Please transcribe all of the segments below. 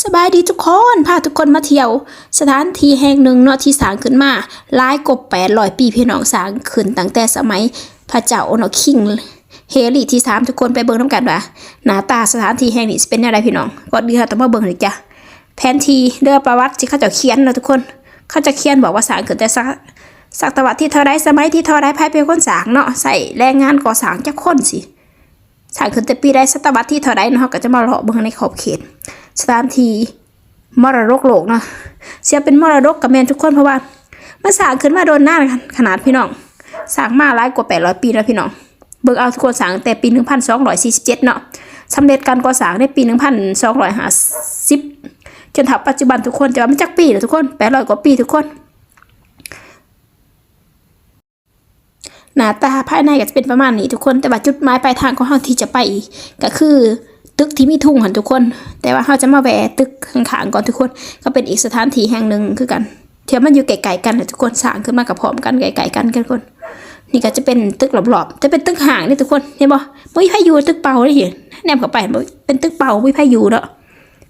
สบายดีทุกคนพาทุกคนมาเที่ยว สถานที่แห่งหนึ่งเนาะที่สร้างขึ้นมาหลายกว่า800ปีพี่น้องสร้างขึ้นตั้งแต่สมัยพระเจ้าเนาคิงเฮลิที่สามทุกคนไปเบิ่งน้ำกันว่าหน้าตาสถานที่แห่งนี้เป็นอะไรพี่น้องก่อนอื่นเราต้องมาเบิ่งเลยจ้ะแผนที่เรือประวัติที่เขาเจะเขียนเนาะทุกคนเขาจะเขียนบอกว่าสร้างขึ้นแต่สักสักตวรรษที่เท่าไรสมัยที่เท่าไรภายเป็นคนสร้างเนาะใส่แรงงานก่อสร้างจักคนสิสร้างขึ้นแต่ปีใดศตวรรษที่เท่าไรเนาะก็จะมาเลาะเบิ่งในขอบเขต สถานทีมรดกโลกเนาะเสียเป็นมรดกกับแมนทุกคนเพราะว่ามันสร้างขึ้นมาโดนหน้าขนาดพี่น้องสร้างมาหลายกว่า 800 ปีแล้วพี่น้องเบิ่งเอาทุกคนสร้างแต่ปี 1247 เนาะสำเร็จการก่อสร้างในปี 1250 จนถึงปัจจุบันทุกคนจะว่ามันจักปีแล้วทุกคน 800 กว่าปีทุกคนหน้าตาภายในก็จะเป็นประมาณนี้ทุกคนแต่ว่าจุดหมายปลายทางของเราที่จะไปก็คือ ตึกที่มีทุ่งหันทุกคน แต่ว่าเราจะมาแวะตึกข้างๆก่อนทุกคน ก็เป็นอีกสถานที่แห่งหนึ่งคือกันเทียมันอยู่ไกลๆกันเลยทุกคนสร้างขึ้นมากับพร้อมกันไกลๆกันกันทุกคน นี่ก็จะเป็นตึกหลอบๆจะเป็นตึกห่างนี่ทุกคนเห็นบ่บ่มีไผอยู่ตึกเป่าได้เห็นแนมเข้าไปเป็นตึกเป่าบ่มีไผอยู่เนาะ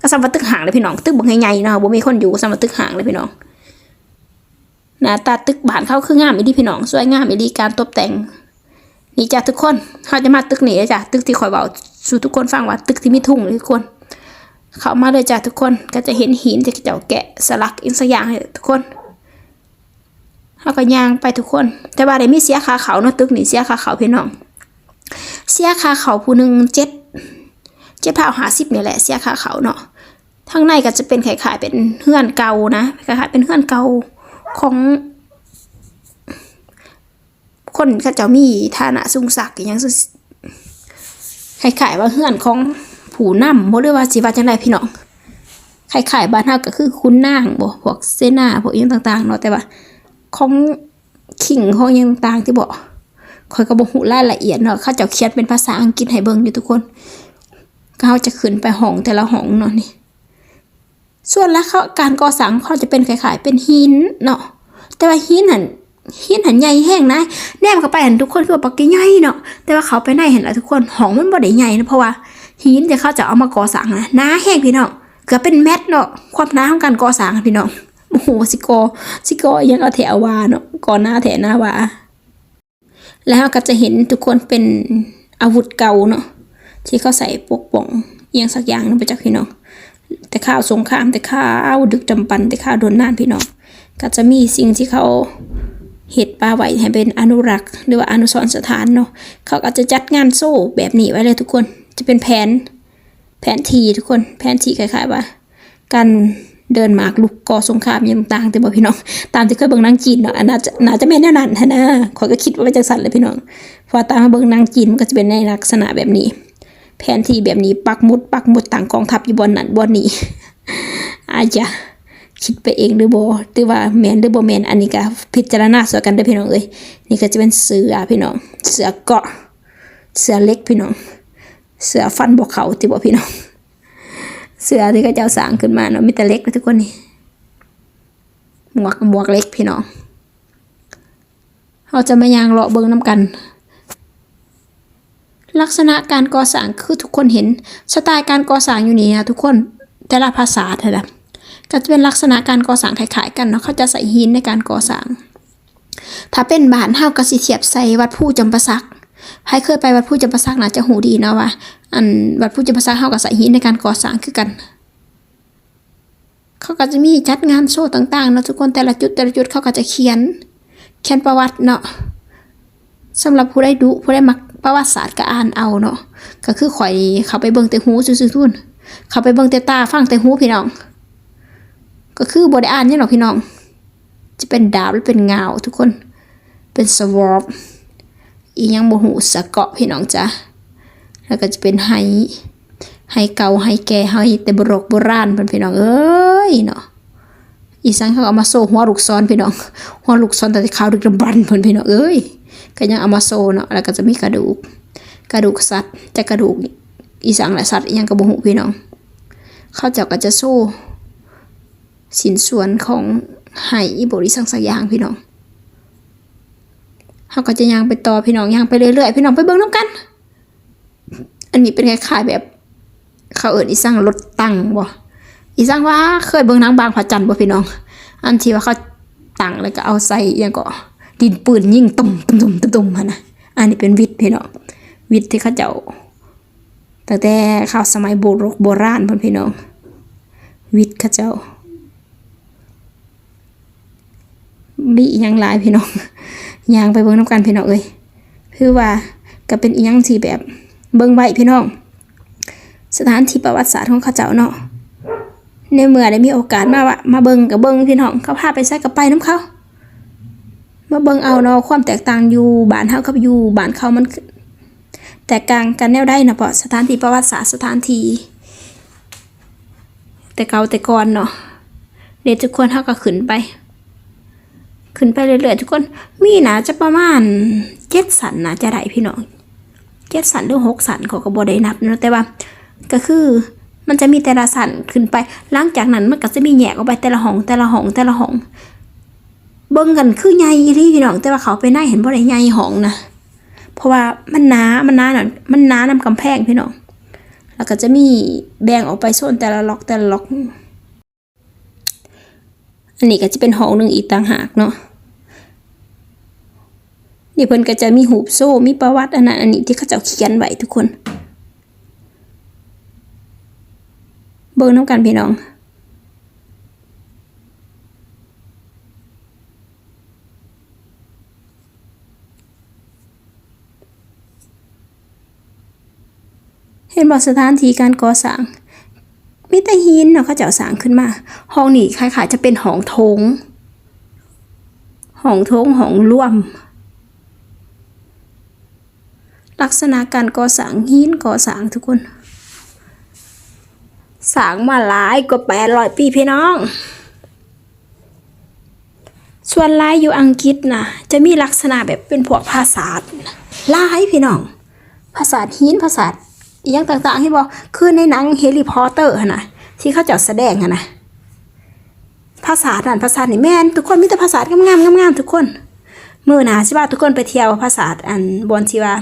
ก็สำหรับตึกห่างเลยพี่น้องตึกบ่ใหญ่ๆเนาะบ่มีคนอยู่สำหรับตึกห่างเลยพี่น้องหน้าตาตึกบ้านเขาคืองามอีดีพี่น้องสวยงามอีดีการตกแต่งนี่จ้ะทุกคนเขาจะมาตึกนี้จ้ะตึกที่คอยบอก สู่ทุกคนฟังว่าตึกที่มีทุ่งเลยทุกคน เข้ามาเลยจ้ะทุกคนก็จะเห็นหินที่เจ้าแกะสลักอินสยางทุกคนเขาก็ย่างไปทุกคน แต่ว่าได้มีเสียขาเขาเนาะตึกนี่เสียขาเขาพี่น้อง เสียขาเขาผู้หนึ่งเจ็ดเจ็ดพาวหาสิบนี่แหละเสียขาเขาเนาะข้างในก็จะเป็นคล้ายๆเป็นเฮื่อนเก่านะคล้ายๆเป็นเฮื่อนเก่าของคนเขาเจ้ามีฐานะสูงสักอย่าง สุคล้ายๆว่าเฮือนของผู้นำบ่หรือว่าสิว่าจังไดพี่น้องคล้ายๆบ้านเฮาก็คือคุณนางบ่พวกเสนาพวกอหยังต่างๆเนาะแต่ว่าของขิงของอหยังต่างๆที่บ่ข่อยก็บ่ฮู้รายละเอียดเนาะเขาเจ้าเขียนเป็นภาษาอังกฤษให้เบิ่งอยู่ทุกคนเขาจะขึ้นไปห้องแต่ละห้องเนาะนี่ ส่วนแล้วเขาการก่อสร้างเขาจะเป็นคล้ายๆเป็นหินเนาะแต่ว่าหินหัน หินหันใหญ่แห้งนะแนมเข้าไปเห็นทุกคนคือว่าปักใหญ่เนาะแต่ว่าเขาไปในเห็นแล้วทุกคนห้องมันบ่ได้ใหญ่นะเพราะว่าหินที่เขาจะเอามาก่อสร้างนะหนาแห้งพี่น้องเกือบเป็นเม็ดเนาะความหนาของการก่อสร้างพี่น้องโอ้โหสิกอสิกอยังเอาแถววาเนาะก่อนหน้าแถวหน้าวาแล้วก็จะเห็นทุกคนเป็นอาวุธเก่าเนาะที่เขาใส่ปกป้องเอียงสักอย่างนึงไปจากพี่น้องแต่ข้าวสงครามแต่ข้าวดึกจำปันแต่ข้าวโดนน่านพี่น้องก็จะมีสิ่งที่เขา เห็ดปลาไหวให้เป็นอนุรักษ์ หรือว่าอนุสรสถานเนาะเขาก็จะจัดงานโซ่แบบนี้ไว้เลยทุกคนจะเป็นแผน แผนทีทุกคนแผนทีคล้ายๆว่า การเดินหมากลุกก่อสงครามอย่างต่างแต่บอกพี่น้อง ตามที่เคยเบิ่งนางจีนเนาะอันน่าจะน่าจะแม่แน่นันนะขอยก็คิดว่าเป็นจังสันเลยพี่น้องพอตามมาเบิ่งนางจีนมันก็จะเป็นในลักษณะแบบนี้ แผนที่แบบนี้ปักมุดปักมุดต่างกองทัพอยู่บนนั้นบนนี้อาจจะ คิดไปเองหรือบ่หรือว่าแมนหรือบ่แมนอันนี้ก็พิจารณาสวยกันเด้พี่น้องเอ้ยนี่ก็จะเป็นเสือพี่น้อง เสือเกาะ เสือเล็กพี่น้อง เสือฟันบ่เขาที่บ่พี่น้อง เสือที่เขาเจ้าสางขึ้นมาเนาะมีแต่เล็กนะทุกคนนี่หมวกหมวกเล็กพี่น้องเราจะมายางเลาะเบิ่งน้ำกัน ลักษณะการก่อสร้างคือทุกคนเห็นสไตล์การก่อสร้างอยู่นี่นะทุกคนแต่ละภาษาเท่านั้น ก็จะเป็นลักษณะการก่อสร้างคล้ายๆกันเนาะเขาจะใส่หินในการก่อสร้าง ถ้าเป็นบ้านเฮาก็สิเทียบใส่วัดผู้จำปาสักใครเคยไปวัดผู้จำปาสักน่าจะหูดีเนาะว่า อันวัดผู้จำปาสักเฮาก็ใส่หินในการก่อสร้างคือกัน เขาก็จะมีจัดงานโชว์ต่างๆเนาะทุกคนแต่ละจุดแต่ละจุดเขาก็จะเขียน เขียนประวัติเนาะสำหรับผู้ได้ดูผู้ได้มักประวัติศาสตร์ก็อ่านเอาเนาะก็คือข่อยเขาไปเบิ่งแต่หูซื่อๆทุนเขาไปเบิ่งแต่ตาฟังแต่หูพี่น้อง ก็คือบ่ได้อ่านนี่หรอกพี่น้อง จะเป็นดาวหรือเป็นเงาทุกคน เป็นสวอปอีหยังบ่หูสะเกาะพี่น้องจ้ะแล้วก็จะเป็นไฮไฮเก่าไฮแก่ไฮแต่บรกโบราณเพิ่นพี่น้องเอ้ยเนาะอีสังเขาเอามาโซ่หัวลูกซ้อนพี่น้องหัวลูกซ้อนแต่ขาวดึกดำบรรพ์เพิ่นพี่น้องเอ้ยก็ยังเอามาโซ่เนาะแล้วก็จะมีกระดูก กระดูกสัตว์จะกระดูกอีสังและสัตว์อีหยังกระบุหูพี่น้อง เข้าเจ้าก็จะโซ่ สินส่วนของไหอีบริสังสยางพี่น้องเขาก็จะย่างไปต่อพี่น้องย่างไปเรื่อยๆพี่น้องไปเบิ่งน้ำกัน อันนี้เป็นคล้ายๆแบบ เขาเอิ้นอีสังรถตั้งบ่อีสังว่าเคยเบิ่งนังบางพระจันทร์บ่พี่น้อง อันที่ว่าเขาตั้งแล้วก็เอาใส่ยังก็ดินปืนยิงตุ่มตุ่มตุ่มตุ่มตุ่มหั่นะอันนี้เป็นวิทย์พี่น้องวิทย์ที่เขาเจ้าตั้งแต่ข้าวสมัยโบรกโบราณพ่นพี่น้อง วิทย์เขาเจ้า มีอีหยังหลายพี่น้องยางไปเบิ่งนํกันพี่น้องเอ้ยคือว่าก็เป็นอีหยังที่แบบเบิ่งไว้พี่น้อง สถานที่ประวัติศาสตร์ของเขาเจ้าเนาะในเมื่อได้มีโอกาสมาว่ามาเบิ่งกับเบิ่งพี่น้องเขาพาไปใส่กับไปน้ำเขามาเบิ่งเอาเนาะความแตกต่างอยู่บ้านเฮากับอยู่บ้านเขามัน แตกต่างกันแนวได้นะเพราะสถานที่ประวัติศาสตร์สถานที่แต่เก่าแต่ก่อนเนาะเดี๋ยวทุกคนเฮาก็ขึ้นไป ขึ้นไปเรื่อยๆทุกคน มีนะจะประมาณเจ็ดสันนะจะได้พี่น้องเจ็ดสันหรือหกสันเขาก็บ่ได้นับเนาะแต่ว่าก็คือมันจะมีแต่ละสันขึ้นไปหลังจากนั้นมันก็จะมีแยกออกไปแต่ละห้องแต่ละห้องแต่ละห้องเบิ่งกันคือใหญ่อีหลีพี่น้องแต่ว่าเขาไปไหนเห็นบ่ได้ใหญ่ห้องนะเพราะว่ามันหนามันหนาหน่อยมันหนานำกำแพงพี่น้องแล้วก็จะมีแบ่งออกไปโซนแต่ละล็อกแต่ละล็อก อันนี้ก็จะเป็นห้องหนึ่งอีกต่างหากเนาะ นี่เพิ่นก็จะมีหูโซ่ มีประวัติอันนั้นอันนี้ที่เขาเจ้าเขียนไว้ทุกคน เบิ่งน้ำกันพี่น้องเห็นบอกสถานที่การก่อสร้างมีแต่หินเนาะเขาจะเอาสร้างขึ้นมา ห้องนี้คล้ายๆจะเป็นห้องโถงห้องโถงห้องร่วม ลักษณะการก่อสร้างหินก่อสร้างทุกคนสร้างมาหลายกว่าแปดร้อยปีพี่น้อง ส่วนลายอยู่อังกฤษนะจะมีลักษณะแบบเป็นพวกภาษาลายพี่น้อง ภาษาหินภาษาอหยังต่างๆที่บอกคือในหนังเฮลิพอตเตอร์นะที่เขาเจะแสดงนะภาษานั่นภาษานี่แม่นทุกคนมีแต่ภาษางามๆงามๆทุกคน มือหนาใช่ป่ะทุกคนไปเที่ยวภาษาอันบนทีว่า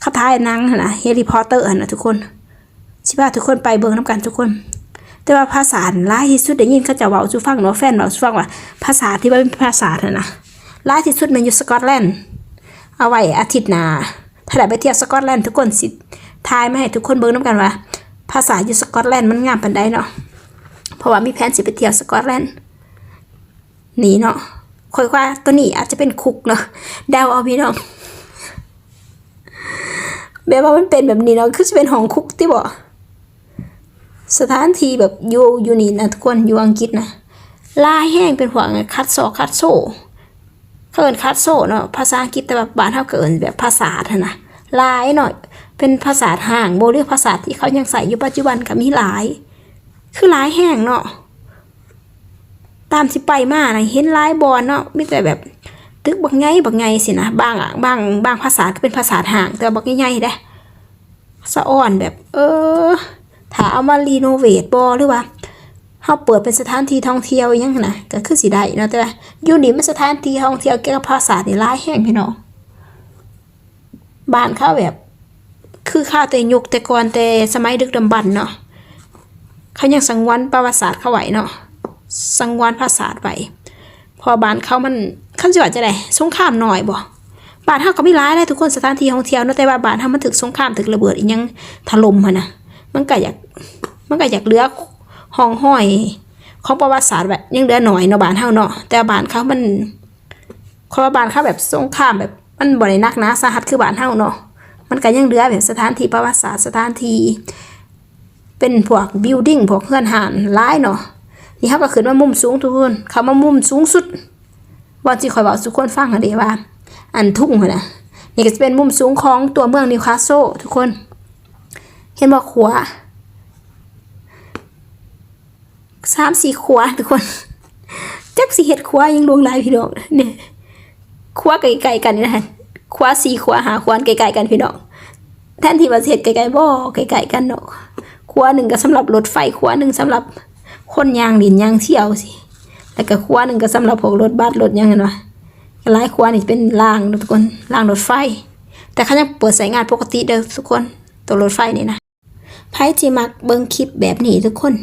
เขาท้ายนังนะเฮลิพอตเตอร์นะทุกคนสิว่าทุกคนไปเบิ่งน้ำกันทุกคน แต่ว่าภาษาหลายที่สุดได้ยินเขาจะเว้าสูฟังเนาะแฟนเว้าสูฟังว่า ภาษาที่ว่าเป็นภาษาน่ะนะหลายที่สุดมันอยู่สกอตแลนด์เอาไว้อาทิตย์หน้าถ้าได้ไปเที่ยวสกอตแลนด์ทุกคนสิทายมาให้ทุกคนเบิ่งน้ำกันว่า ภาษาอยู่สกอตแลนด์มันงามปานใดเนาะเพราะว่ามีแผนสิไปเที่ยวสกอตแลนด์นี่เนาะค่อยว่าตัวนี้อาจจะเป็นคุกเนาะเดาเอาพี่น้อง แบบว่ามันเป็นแบบนี้เนาะคือจะเป็นห้องคุกที่บ่สถานที่แบบอยู่อยู่นี่นะทุกคนอยู่อังกฤษนะลายแห้งเป็นหัวคัดโซคัดโซเขาเอินคัดโซเนาะภาษาอังกฤษแต่แบบบ้านเขาเอินแบบภาษาทนะลายหน่อยเป็นภาษาห่างโบเรียกภาษาที่เขายังใส่อยู่ปัจจุบันก็มีหลาย คือลายแห้งเนาะตามที่ไปมานะเห็นลายบอลเนาะมีแต่แบบ ตึกบักไงบักไงสินะบางอะบางบางภาษาก็เป็นภาษาห่าง แต่บักไงๆได้สะอ่อนแบบ เออถ้าเอามารีโนเวทบอหรือว่าเฮาเปิดเป็นสถานที่ท่องเที่ยวยังนะก็คือสิได้เนาะแต่ว่าอยู่นี่มันสถานที่ท่องเที่ยวเกี่ยวกับภาษานี่หลายแห่งพี่น้องบ้านเขาแบบ คือข้าแต่ยุคแต่ก่อนแต่สมัยดึกดำบรรเนาะเขายังสังวันประวัติศาสตร์เขาไว้เนาะสังวันภาษาไว้ พอบ้านเขามันคันสิว่าจะได้สงครามหน่อยบ่บ้านเฮาก็มีหลายได้ทุกคนสถานที่ท่องเที่ยวเนาะแต่ว่าบ้านเฮามันถึกสงครามถึกระเบิดอีหยังถล่มหั่นน่ะมันก็อยากมันก็อยากเหลือห้องห้อย ของประวัติศาสตร์แบบยังเหลือหน่อยเนาะบ้านเฮาเนาะแต่บ้านเขามันเพราะว่าบ้านเขาแบบสงครามแบบมันบ่ได้นักนะสาหัสคือบ้านเฮาเนาะมันก็ยังเหลือแบบสถานที่ประวัติศาสตร์สถานที่เป็นพวกบิลดิ้งพวกเฮือนหานหลายเนาะ นี่เฮาก็ขึ้นมามุมสูงทุกคนเขามามุมสูงสุดบ่สิข่อยเว้าสู่คนฟังอะเด้ว่า อันทุ่งนะนี่ก็จะเป็นมุมสูงของตัวเมืองนิวคาสเซิลทุกคน เห็นบอกขวาสามสี่ขวาทุกคนจักสีเห็ดขวายังดวงลายพี่น้องเนี่ยขวาไกลๆกันนี่นะขวาสี่ขวาหาขวานไกลๆกันพี่น้องแทนที่ว่าเห็ดไกลๆบ่ไกลๆกันเนาะขวาหนึ่งก็สำหรับรถไฟขวาหนึ่งสำหรับ คนยางดินยางเชี่ยวสิแล้วก็ขวาหนึ่งก็สำหรับพวกรถบัสรถยังเห็นว่าหลายขวานี่เป็นรางทุกคนรางรถไฟ แต่เขายังเปิดสายงานปกติเด้อทุกคนตัวรถไฟนี่นะไพ่จีมักเบิ้งคลิปแบบนี้ทุกคน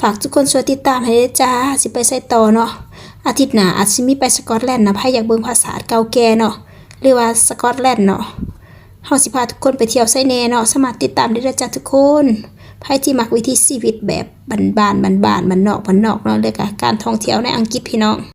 ฝากทุกคนช่วยติดตามให้ได้จ้าสิไปใส่ต่อเนาะอาทิตย์หน้าอาจจะมีไปสกอตแลนด์นะไพ่อยากเบิ้งภาษาเก่าแก่เนาะหรือว่าสกอตแลนด์เนาะเฮาสิพาทุกคนไปเที่ยวไซเน่เนาะสมัครติดตามได้จ้าทุกคน ไพ่ที่มักวิธีชีวิตแบบบ้นบ้านบ้านบ้านบ้านนอกบ้านนอกเนาะเลยกะการท่องเที่ยวในอังกฤษพี่น้อง